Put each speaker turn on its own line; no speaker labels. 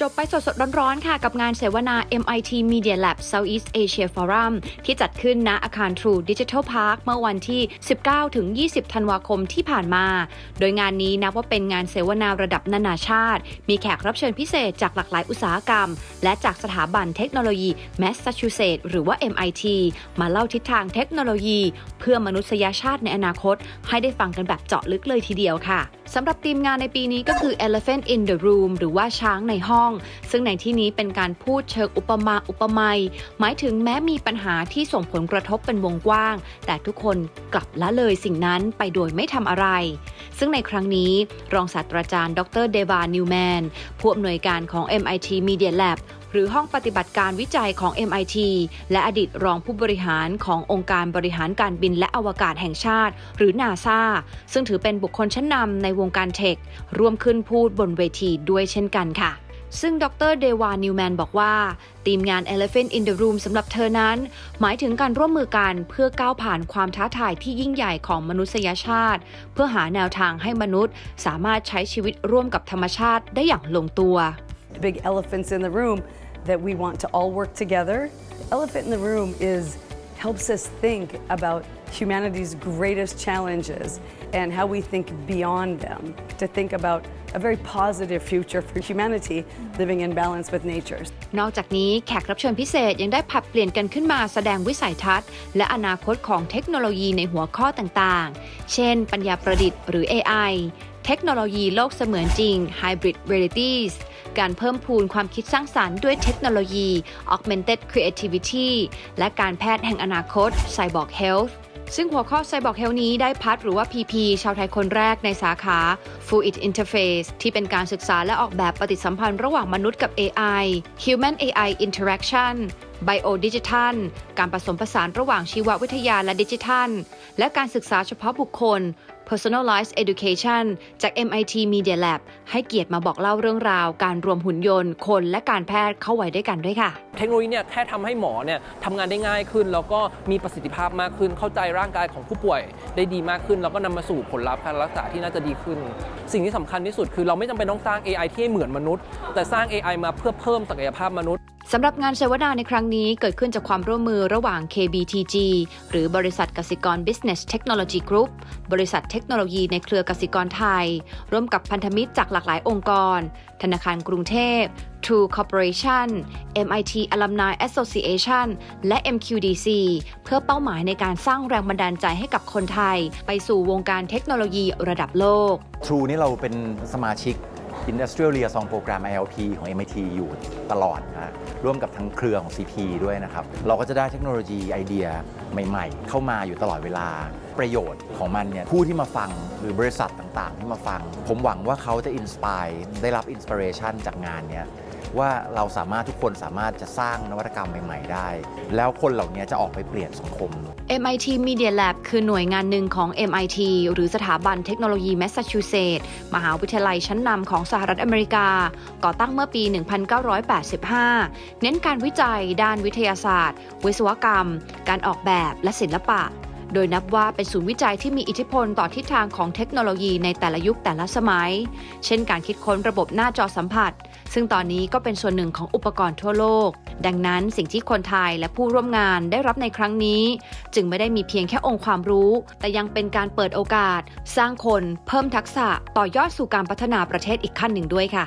จบไปสดๆ ร้อนๆ ค่ะ กับงานเสวนา MIT Media Lab Southeast Asia Forum ที่จัดขึ้นณอาคาร True Digital Park เมื่อวันที่ 19-20 ธันวาคมที่ผ่านมา โดยงานนี้นับว่าเป็นงานเสวนาระดับนานาชาติ มีแขกรับเชิญพิเศษจากหลากหลายอุตสาหกรรม และจากสถาบันเทคโนโลยี Massachusetts หรือว่า MIT มาเล่าทิศทางเทคโนโลยี เพื่อมนุษยชาติในอนาคต ให้ได้ฟังกันแบบเจาะลึกเลยทีเดียวค่ะสำหรับทีมงานในปีนี้ก็คือ Elephant in the Room หรือว่าช้างในห้องซึ่งในที่นี้เป็นการพูดเชิงอุปมาอุปไมยหมายถึงแม้มีปัญหาที่ส่งผลกระทบเป็นวงกว้าง แต่ทุกคนกลับละเลยสิ่งนั้นไปโดยไม่ทำอะไร ซึ่งในครั้งนี้รองศาสตราจารย์ ดรเดวานิวแมนผู้อำนวยการของ MIT Media Lab หรือห้องปฏิบัติการวิจัยของ MIT และอดีตรองผู้บริหารขององค์การบริหารการบินและอวกาศแห่งชาติ หรือนาซาซึ่งถือเป็นบุคคลชั้นนำในวงการเทค ร่วมขึ้นพูดบนเวทีด้วยเช่นกันค่ะ ซึ่งดรเดวานิวแมนบอกว่าทีมงาน Elephant in the Room สำหรับเธอนั้น หมายถึงการร่วมมือกันเพื่อก้าวผ่านความท้าทายที่ยิ่งใหญ่ของมนุษยชาติ เพื่อหาแนวทางให้มนุษย์ สามารถใช้ชีวิตร่วมกับธรรมชาติได้อย่างลงตัว
The big elephants in the room that we want to all work together. Elephant in the room is helps us think about humanity's greatest challenges and how we think beyond them to think about a very positive future for humanity living in balance with nature.
นอกจากนี้แขกรับเชิญพิเศษยังได้ผลัดเปลี่ยนกันขึ้นมาแสดงวิสัยทัศน์ และอนาคตของเทคโนโลยีในหัวข้อต่างๆ เช่น ปัญญาประดิษฐ์หรือ AI เทคโนโลยีโลกเสมือนจริง Hybrid Realities การเพิ่มพูนความคิดสร้างสารรค์ด้วยเทคโนโลยี Augmented Creativity และการแพทย์แห่งอนาคต Cyborg Health ซึ่งหัวข้อ Cyborg Health นี้ได้พัดหรือว่า PP ชาวไทยคนแรกในสาขา Fluid Interface ที่เป็นการศึกษาและออกแบบปฏิสัมพันธ์ระหว่างมนุษย์กับ AI Human AI Interaction Bio Digital การผสมผสานระหว่างชีววิทยาและดิจิทัล และการศึกษาเฉพาะบุคคล Personalized Education จาก MIT Media Lab ให้เกียรติมาบอกเล่าเรื่องราว การรวมหุ่นยนต์ คนและการแพทย์เข้าไว้ด้วยกันด้วยค่ะ
เทคโนโลยีเนี่ยแค่ทำให้หมอเนี่ยทำงานได้ง่ายขึ้น แล้วก็มีประสิทธิภาพมากขึ้น เข้าใจร่างกายของผู้ป่วยได้ดีมากขึ้น แล้วก็นำมาสู่ผลลัพธ์การรักษาที่น่าจะดีขึ้น สิ่งที่สำคัญที่สุดคือเราไม่จำเป็นต้องสร้าง AI ที่ให้เหมือนมนุษย์ แต่สร้าง AI มาเพื่อเพิ่มศักยภาพมนุษย์
สำหรับงานเสวนาในครั้งนี้เกิดขึ้นจากความร่วมมือระหว่าง KBTG หรือบริษัทกสิกร Business Technology Group บริษัทเทคโนโลยีในเครือกสิกรไทย ร่วมกับพันธมิตรจากหลากหลายองค์กร ธนาคารกรุงเทพ True Corporation MIT Alumni Association และ MQDC เพื่อเป้าหมายในการสร้างแรงบันดาลใจให้กับคนไทย ไปสู่วงการเทคโนโลยีระดับโลก
True นี่เราเป็นสมาชิก Industrial Liaison Program ILP ของ MIT อยู่ตลอดนะร่วมกับทั้งเครือของ CP ด้วยนะครับ เราก็จะได้เทคโนโลยีไอเดียใหม่ ๆ เข้ามาอยู่ตลอดเวลาประโยชน์ของมันเนี่ยผู้ที่มาฟังหรือบริษัทต่างๆ ที่มาฟัง ผมหวังว่าเขาจะอินสปายได้รับอินสปิเรชันจากงานเนี้ย ว่าเราสามารถทุกคนสามารถจะสร้างนวัตกรรมใหม่ ๆ ได้ แล้วคนเหล่านี้จะออกไปเปลี่ยนสังคม
MIT Media Lab คือหน่วยงานหนึ่งของ MIT หรือสถาบันเทคโนโลยีแมสซาชูเซตส์มหาวิทยาลัยชั้นนำของสหรัฐอเมริกา ก่อตั้งเมื่อปี 1985 เน้นการวิจัยด้านวิทยาศาสตร์ วิศวกรรม การออกแบบและศิลปะ โดยนับว่าเป็นศูนย์วิจัยที่มีอิทธิพลต่อทิศทางของเทคโนโลยีในแต่ละยุคแต่ละสมัย เช่นการคิดค้นระบบหน้าจอสัมผัส ซึ่งตอนนี้ก็เป็นส่วนหนึ่งของอุปกรณ์ทั่วโลก ดังนั้นสิ่งที่คนไทยและผู้ร่วมงานได้รับในครั้งนี้ จึงไม่ได้มีเพียงแค่องค์ความรู้ แต่ยังเป็นการเปิดโอกาส สร้างคน เพิ่มทักษะต่อยอดสู่การพัฒนาประเทศอีกขั้นหนึ่งด้วยค่ะ